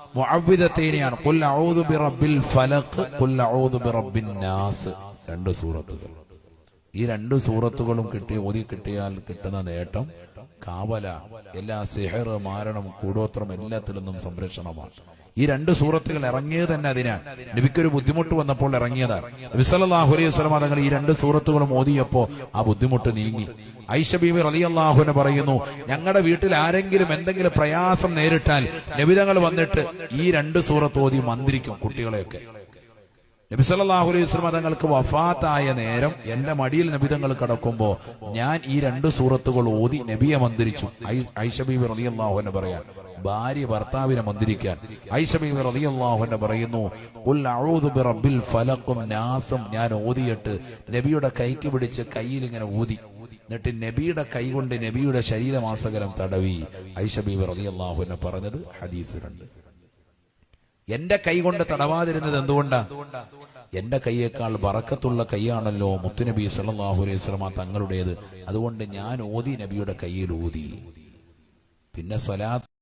മുഅവ്വിദത്തൈനിയാണ്. ഖുൽ അഊദു ബിറബ്ബിൽ ഫലഖ് ഖുൽ അഊദു ബിറബ്ബിൻ നാസ്. രണ്ട് സൂറത്തുകൾ. ഈ രണ്ട് സൂറത്തുകളും കിട്ടി ഓതി കിട്ടിയാൽ കിട്ടുന്ന നേട്ടം കാവല എല്ലാ സിഹർ മാരണം കൂടോത്രം എല്ലാത്തിൽ നിന്നും സംരക്ഷണമാണ്. ഈ രണ്ട് സൂറത്തുകൾ ഇറങ്ങിയത് തന്നെ അതിനാൽ നബിക്കൊരു ബുദ്ധിമുട്ട് വന്നപ്പോൾ ഇറങ്ങിയതാണ്. വിസലാഹുലി അലൈഹി തങ്ങൾ ഈ രണ്ട് സൂറത്തുകളും ഓതിയപ്പോ ആ ബുദ്ധിമുട്ട് നീങ്ങി. ഐഷ ബീബി അള്ളാഹുന പറയുന്നു ഞങ്ങളുടെ വീട്ടിൽ ആരെങ്കിലും എന്തെങ്കിലും പ്രയാസം നേരിട്ടാൽ നബിതങ്ങൾ വന്നിട്ട് ഈ രണ്ട് സൂറത്ത് ഓതി മന്ത്രിക്കും കുട്ടികളെയൊക്കെ. നബിസല്ലാഹു അലൈഹി വസ്ലം തങ്ങൾക്ക് വഫാത്തായ നേരം എന്റെ മടിയിൽ നബിതങ്ങൾ കിടക്കുമ്പോൾ ഞാൻ ഈ രണ്ട് സൂറത്തുകൾ ഓതി നബിയെ മന്ത്രിച്ചു. ഐഷബീബി റളിയല്ലാഹു എന്ന് പറയാൻ ഭാര്യ ഭർത്താവിനെ മന്ത്രിക്കാൻ. ഐഷബീബി റളിയല്ലാഹു എന്ന് പറയുന്നു "ഖുൽ അഊദു ബിറബ്ബിൽ ഫലഖും നാസും. ഞാൻ ഓതിയിട്ട് നബിയുടെ കൈക്ക് പിടിച്ച് കയ്യിൽ ഇങ്ങനെ ഊതി. എന്നിട്ട് നബിയുടെ കൈ കൊണ്ട് നബിയുടെ ശരീരമാസകരം തടവി. ഐഷബീബി റളിയല്ലാഹു എന്ന് പറഞ്ഞത് ഹദീസിലുണ്ട്. എന്റെ കൈ കൊണ്ട് തടവാതിരുന്നത് എന്തുകൊണ്ടാ? എന്റെ കൈയേക്കാൾ വറക്കത്തുള്ള കൈയാണല്ലോ മുത്തുനബി സല്ലാഹു അലൈഹി വസല്ലമ തങ്ങളുടേത്. അതുകൊണ്ട് ഞാൻ ഓതി നബിയുടെ കയ്യിൽ ഊതി. പിന്നെ സ്വലാത്ത്